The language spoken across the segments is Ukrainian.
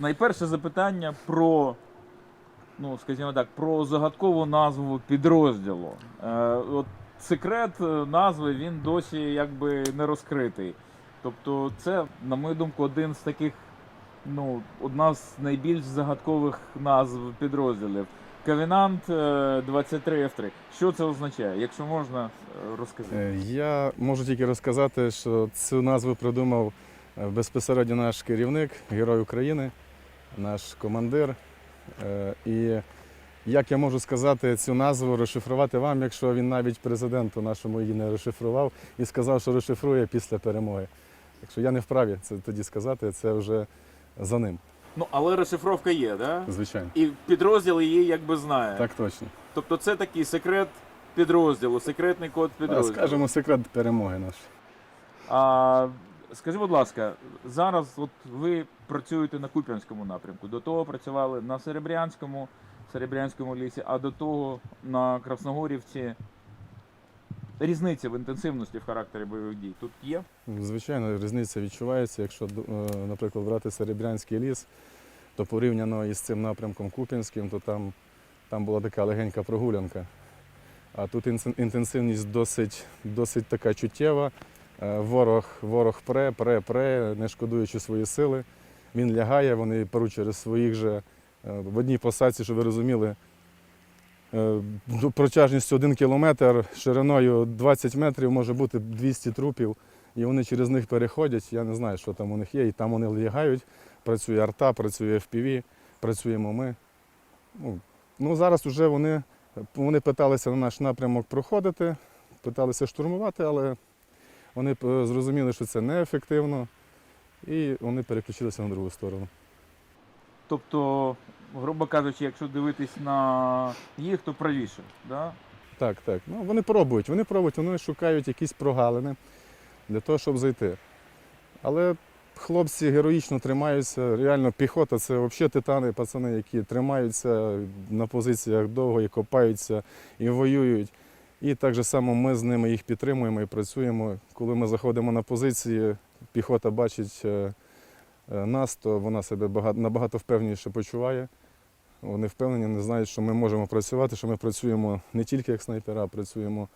найперше запитання про, ну скажімо так, про загадкову назву підрозділу. Е, от секрет е, назви він досі якби не розкритий. Тобто, це, на мою думку, один з таких, ну, одна з найбільш загадкових назв підрозділів. Кавінант 23 F3. Що це означає? Якщо можна, е, розкажи. Е, Я можу тільки розказати, що цю назву придумав безпосередньо наш керівник, герой України, наш командир. Е, І як я можу сказати цю назву, розшифрувати вам, якщо він навіть президенту нашому її не розшифрував і сказав, що розшифрує після перемоги. Якщо я не вправі це тоді сказати, це вже за ним, Ну, але розшифровка є, да? звичайно. І підрозділ її якби знає. Так точно. Тобто це такий секрет підрозділу, секретний код А. Скажемо секрет перемоги наш. А, скажи, будь ласка, зараз от ви працюєте на Куп'янському напрямку. До того працювали на Серебрянському, Серебрянському лісі, а до того на Красногорівці. Різниця в інтенсивності в характері бойових дій тут є. Звичайно, різниця відчувається. Якщо, е, наприклад, брати Серебрянський ліс, то порівняно із цим напрямком Куп'янським, то там, там була така легенька прогулянка. А тут інтенсивність досить, досить така чуттєва. Е, Ворог, ворог пре, пре, пре, не шкодуючи свої сили. Він лягає, вони перуть через своїх же е, в одній посадці, щоб ви розуміли, е, протяжністю 1 кілометр, шириною 20 метрів може бути 200 трупів. І вони через них переходять. Я не знаю, що там у них є. І там вони лягають. Працює арта, працює FPV, працюємо ми. Ну, ну зараз вже вони, вони питалися на наш напрямок проходити, питалися штурмувати, але вони е, зрозуміли, що це неефективно, і вони переключилися на другу сторону. Тобто, грубо кажучи, якщо дивитись на їх, то правіше. Да? Так, так. Ну, вони пробують, вони пробують, вони шукають якісь прогалини для того, щоб зайти. Але хлопці героїчно тримаються. Реально, піхота це взагалі титани, пацани, які тримаються на позиціях довго і копаються і воюють. І так же само ми з ними їх підтримуємо і працюємо. Коли ми заходимо на позиції, піхота бачить е, е, нас, то вона себе набагато впевненіше почуває. Вони впевнені, не знають, що ми можемо працювати, що ми працюємо не тільки як снайпера, а працюємо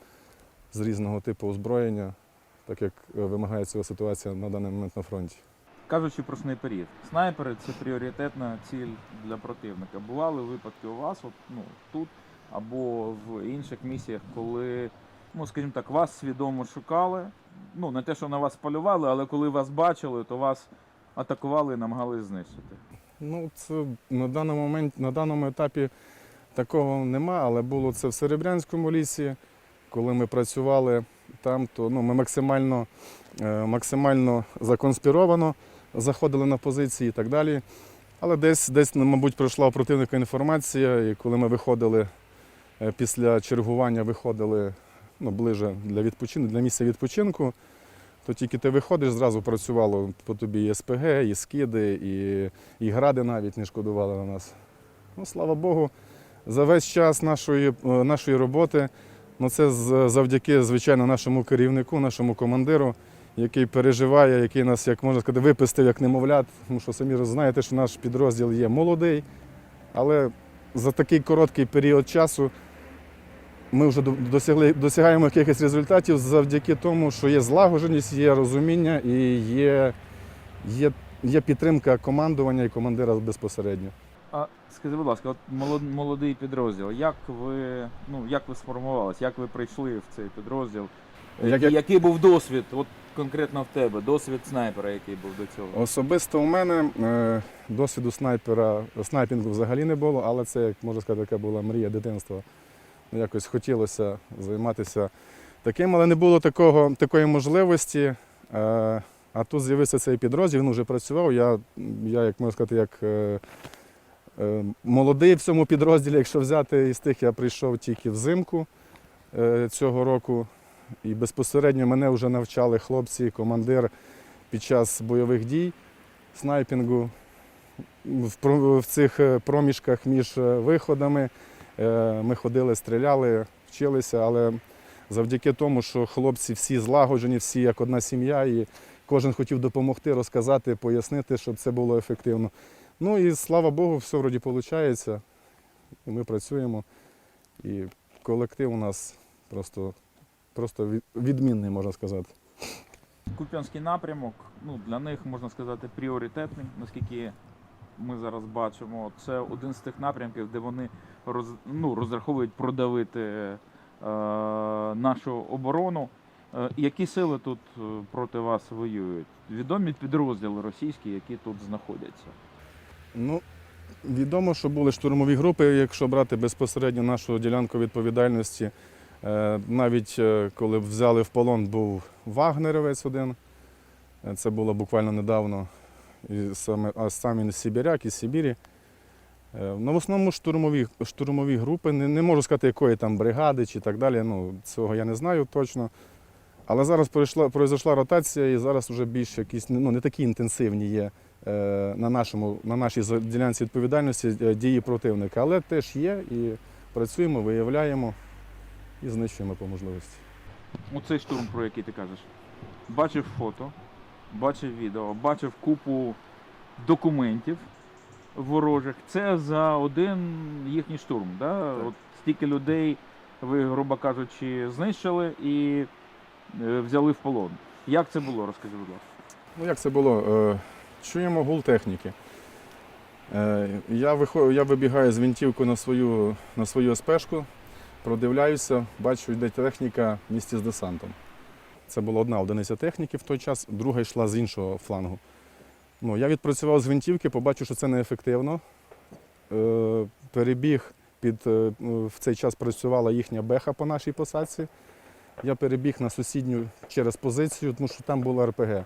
з різного типу озброєння, так як е, вимагає цього ситуація на даний момент на фронті. Кажучи про снайперів, снайпери це пріоритетна ціль для противника. Бували випадки у вас, от, ну, тут або в інших місіях, коли, ну скажімо так, вас свідомо шукали. Ну, не те, що на вас полювали, але коли вас бачили, то вас атакували і намагалися знищити. Ну, це на даному момент, на даному етапі такого нема, але було це в Серебрянському лісі. Коли ми працювали там, то ну, ми максимально, е, максимально законспіровано заходили на позиції і так далі. Але десь, десь, мабуть, пройшла у противника інформація, і коли ми виходили після чергування, виходили ну, ближе для відпочинку, для місця відпочинку, то тільки ти виходиш, зразу працювало по тобі і СПГ, і скиди, і, і гради навіть не шкодували на нас. Ну, слава Богу, за весь час нашої, е, нашої роботи, ну, це завдяки, звичайно, нашому керівнику, нашому командиру, який переживає, який нас, як можна сказати, випустив як немовлят. Тому що самі знаєте, що наш підрозділ є молодий, але за такий короткий період часу ми вже досягли, досягаємо якихось результатів завдяки тому, що є злагодженість, є розуміння і є, є, є підтримка командування і командира безпосередньо. А скажи, будь ласка, от молодий підрозділ, як ви, ну, як ви сформувалися, як ви прийшли в цей підрозділ? Як- І Який був досвід, от конкретно в тебе, досвід снайпера, який був до цього? Особисто у мене е, досвіду снайпера, снайпінгу взагалі не було, але це, як можна сказати, така була мрія дитинства. Ну, Якось хотілося займатися таким, але не було такого, такої можливості. Е, а тут з'явився цей підрозділ, він вже працював. Я, я як можна сказати, як е, е, молодий в цьому підрозділі, якщо взяти із тих, я прийшов тільки взимку цього року. І безпосередньо мене вже навчали хлопці, командир під час бойових дій, снайпінгу. В, цих проміжках між виходами ми ходили, стріляли, вчилися, але завдяки тому, що хлопці всі злагоджені, всі як одна сім'я, і кожен хотів допомогти, розказати, пояснити, щоб це було ефективно. Ну і слава Богу, все вроді виходить. І ми працюємо. І колектив у нас просто, просто відмінний, можна сказати. Куп'янський напрямок, ну, для них, можна сказати, пріоритетний, наскільки ми зараз бачимо. Це один з тих напрямків, де вони роз, ну, розраховують продавити е, нашу оборону. Е, які сили тут е, проти вас воюють? Відомі підрозділи російські, які тут знаходяться. Ну, відомо, що були штурмові групи, якщо брати безпосередньо нашу ділянку відповідальності. Е, Навіть коли взяли в полон, був Вагнерівець один. Це було буквально недавно. І сам він Сибіряк із Сибірі. Е, Ну, в основному штурмові, штурмові групи. Не, не можу сказати, якої там бригади чи так далі. Ну, цього я не знаю точно. Але зараз пройшла, пройшла ротація і зараз вже більш якісь ну, не такі інтенсивні є е, на, нашому, на нашій ділянці відповідальності е, дії противника. Але теж є і працюємо, виявляємо і знищуємо по можливості. Оцей штурм, про який ти кажеш. Бачив фото, бачив відео, бачив купу документів ворожих. Це за один їхній штурм. Да? От стільки людей ви, грубо кажучи, знищили і е, взяли в полон. Як це було, розкажи, будь ласка. Ну, як це було? Е, Чуємо гул техніки. Е, Я, вихо- я вибігаю з винтівкою на свою, на свою СПшку, продивляюся, бачу, йде техніка в місті з десантом. Це була одна одиниця техніки в той час, друга йшла з іншого флангу. Ну, я відпрацював з гвинтівки, побачив, що це неефективно. Е, Перебіг під е, в цей час працювала їхня беха по нашій посадці. Я перебіг на сусідню через позицію, тому що там було РПГ.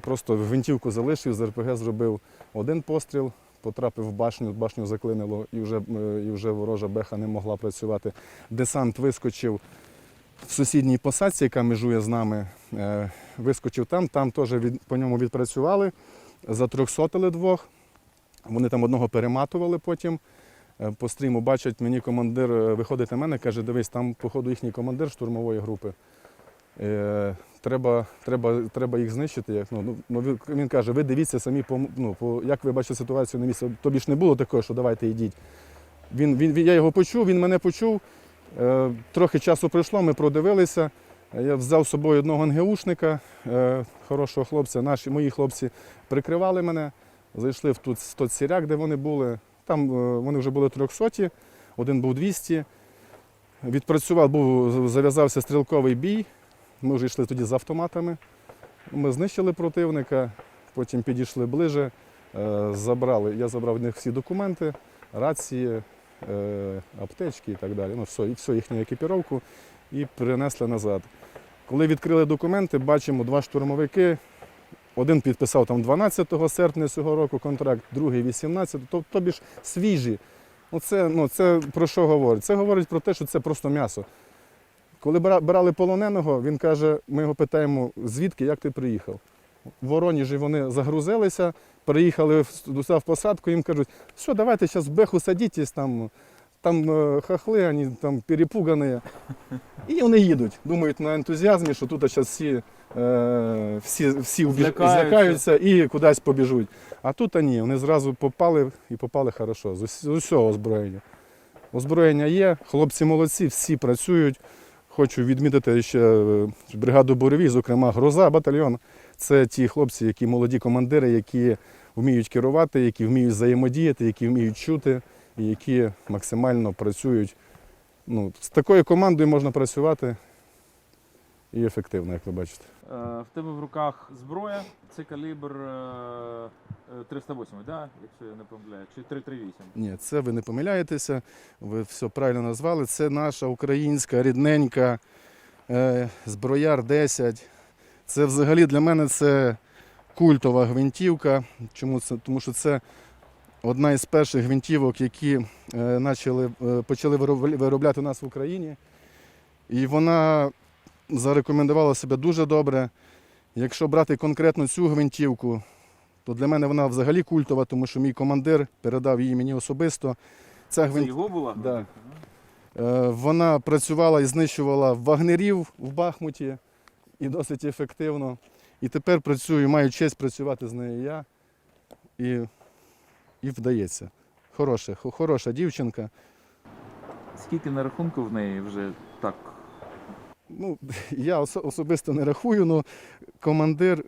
Просто гвинтівку залишив, з РПГ зробив один постріл, потрапив в башню, башню заклинило і вже, е, і вже ворожа беха не могла працювати. Десант вискочив в сусідній посадці, яка межує з нами. е, Вискочив там, там теж від, по ньому відпрацювали, затрьохсотили двох. Вони там одного перематували потім. Е, По стріму бачать, мені командир е, виходить на мене, каже, дивись, там, походу, їхній командир штурмової групи. Треба, треба, треба їх знищити. Як, ну, ну, ну, він- каже, ви дивіться самі, по, ну, по, як ви бачите ситуацію на місці. Тобі ж не було такого, що давайте йдіть. Він, він, я його почув, він мене почув. Е, трохи часу пройшло, ми продивилися. Я взяв з собою одного НГУшника, е, хорошого хлопця. Наші, мої хлопці прикривали мене, зайшли в тут, тот сіряк, де вони були. Там е, вони вже були 300, один був 200. Відпрацював, був, зав'язався стрілковий бій. Ми вже йшли тоді з автоматами. Ми знищили противника, потім підійшли ближе, забрали. Я забрав в них всі документи, рації, аптечки і так далі. Ну, все, і все їхню екіпіровку і перенесли назад. Коли відкрили документи, бачимо два штурмовики. Один підписав там 12 серпня цього року контракт, другий 18, то, тобі ж свіжі. Оце, ну, це про що говорить? Це говорить про те, що це просто м'ясо. Коли брали полоненого, він каже, ми його питаємо, звідки, як ти приїхав? В Воронежі вони загрузилися, приїхали в, посадку, їм кажуть, що давайте зараз в беху садітесь, там, там е, хахли, вони там перепугані. І вони їдуть. Думають на ентузіазмі, що тут зараз всі, е, всі, всі Злякаються. злякаються і кудись побіжуть. А тут ні, вони зразу попали і попали хорошо, з усього озброєння. Озброєння є, хлопці молодці, всі працюють. Хочу відмітити ще е, бригаду Буревій, зокрема Гроза, батальйон. Це ті хлопці, які молоді командири, які вміють керувати, які вміють взаємодіяти, які вміють чути і які максимально працюють. Ну, з такою командою можна працювати і ефективно, як ви бачите. Е, в тебе в руках зброя, це калібр е, е, 308, да? якщо я не помиляю, чи 338. Ні, це ви не помиляєтеся, ви все правильно назвали. Це наша українська рідненька е, зброяр 10. Це взагалі для мене це культова гвинтівка. Чому це? Тому що це одна із перших гвинтівок, які е, е, почали виробляти у нас в Україні. І вона зарекомендувала себе дуже добре. Якщо брати конкретно цю гвинтівку, то для мене вона взагалі культова, тому що мій командир передав її мені особисто. Ця Це гвинт... його була? Да. Е, Вона працювала і знищувала вагнерів в Бахмуті і досить ефективно. І тепер працюю, маю честь працювати з нею я. І, і вдається. Хороша, хороша дівчинка. Скільки на рахунку в неї вже так? Ну, я особисто не рахую, але командир,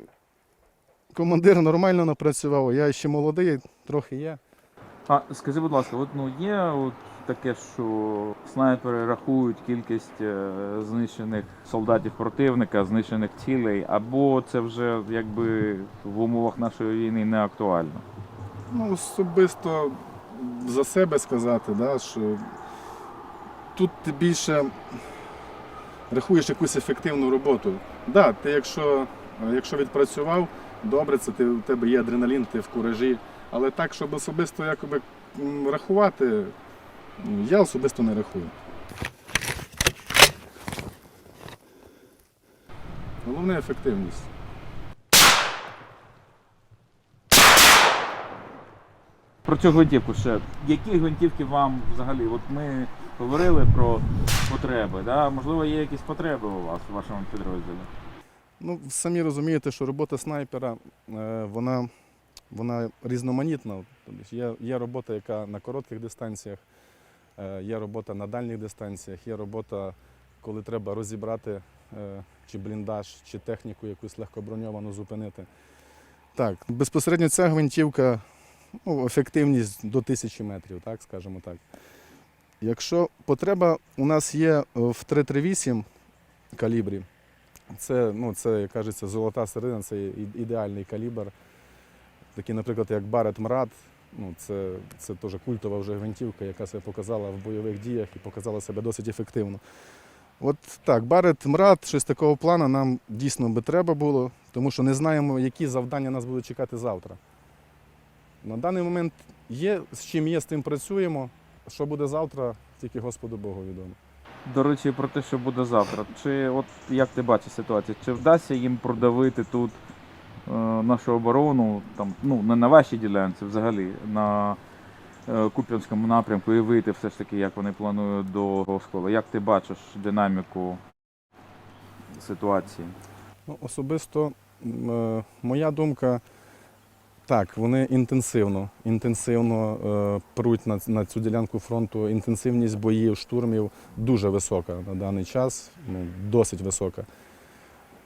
командир нормально напрацював. Я ще молодий, трохи є. А скажи, будь ласка, от ну є от таке, що снайпери рахують кількість е, знищених солдатів противника, знищених цілей, або це вже якби в умовах нашої війни не актуально. Ну, особисто за себе сказати, да, що тут більше рахуєш якусь ефективну роботу. Да, ти якщо, якщо відпрацював, добре, це ти, у тебе є адреналін, ти в куражі. Але так, щоб особисто якоби рахувати, ну, я особисто не рахую. Головне ефективність. Про цю гвинтівку ще. Які гвинтівки вам взагалі? От ми говорили про потреби, да? можливо, є якісь потреби у вас в вашому підрозділі. Ну, самі розумієте, що робота снайпера е, вона, вона різноманітна. Тобто Є, є робота, яка на коротких дистанціях, е, є робота на дальніх дистанціях, є робота, коли треба розібрати е, чи бліндаж, чи техніку якусь легкоброньовану зупинити. Так, безпосередньо ця гвинтівка, ну, ефективність до тисячі метрів, так, скажімо так. Якщо потреба у нас є е, в 338 калібрі, це, ну, це, як кажеться, золота середина, це ідеальний калібр. Такі, наприклад, як Барет Мрад, ну, це, це теж культова вже гвинтівка, яка себе показала в бойових діях і показала себе досить ефективно. От так, Барет Мрад, щось такого плану нам дійсно би треба було, тому що не знаємо, які завдання нас будуть чекати завтра. На даний момент є, з чим є, з тим працюємо. Що буде завтра, тільки Господу Богу відомо. До речі, про те, що буде завтра. Чи от як ти бачиш ситуацію? Чи вдасться їм продавити тут е, нашу оборону, там, ну, не на вашій ділянці, взагалі, на е, Куп'янському напрямку і вийти все ж таки, як вони планують до Оскола? Як ти бачиш динаміку ситуації? Ну, особисто е, моя думка, так, вони інтенсивно, інтенсивно е, пруть на, на цю ділянку фронту. Інтенсивність боїв, штурмів дуже висока на даний час, ну, досить висока.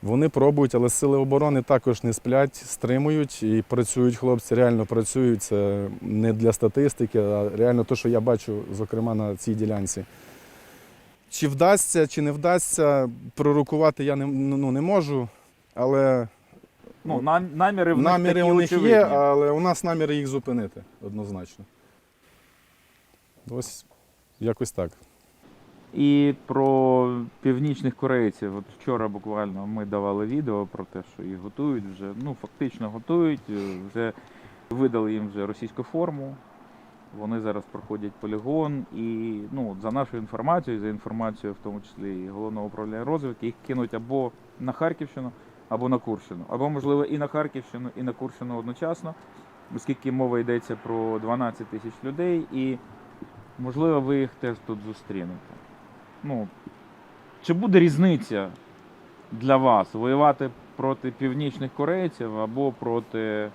Вони пробують, але сили оборони також не сплять, стримують і працюють хлопці, реально працюють. Це не для статистики, а реально те, що я бачу, зокрема на цій ділянці. Чи вдасться, чи не вдасться, пророкувати я не, ну, не можу, але Ну, нам- наміри в них наміри такі у них очевидні. є, але у нас наміри їх зупинити однозначно. Ось якось так. І про північних корейців. От вчора буквально ми давали відео про те, що їх готують вже, ну фактично готують, е, вже видали їм вже російську форму. Вони зараз проходять полігон і ну, за нашою інформацією, за інформацією, в тому числі і головного управління розвідки, їх кинуть або на Харківщину, або на Курщину, або можливо і на Харківщину, і на Курщину одночасно, оскільки мова йдеться про 12 тисяч людей, і можливо ви їх теж тут зустрінете. Ну, чи буде різниця для вас воювати проти північних корейців або проти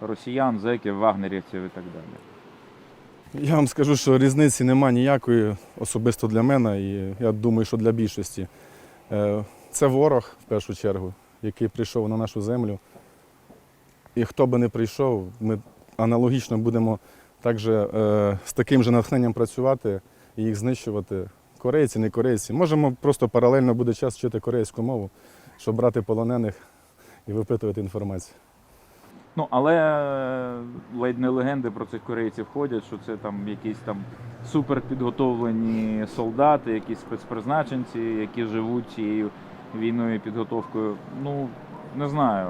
росіян, зеків, вагнерівців і так далі? Я вам скажу, що різниці нема ніякої особисто для мене, і я думаю, що для більшості. Е, Це ворог в першу чергу, який прийшов на нашу землю. І хто би не прийшов, ми аналогічно будемо також е, з таким же натхненням працювати і їх знищувати. Корейці, не корейці. Можемо просто паралельно буде час вчити корейську мову, щоб брати полонених і випитувати інформацію. Ну, але е, ледь не легенди про цих корейців ходять, що це там якісь там суперпідготовлені солдати, якісь спецпризначенці, які живуть цією війною підготовкою. Ну, не знаю.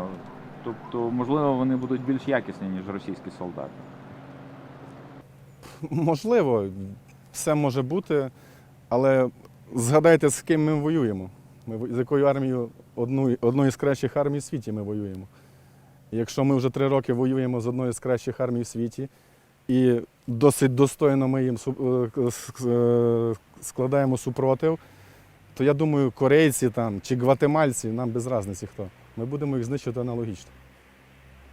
Тобто, можливо, вони будуть більш якісні, ніж російські солдати. Можливо, все може бути, але згадайте, з ким ми воюємо. Ми, з якою армією одну, одною з кращих армій в світі ми воюємо. Якщо ми вже три роки воюємо з одною з кращих армій в світі, і досить достойно ми їм е, е, складаємо супротив, то я думаю, корейці там чи гватемальці, нам без різниці хто. Ми будемо їх знищувати аналогічно.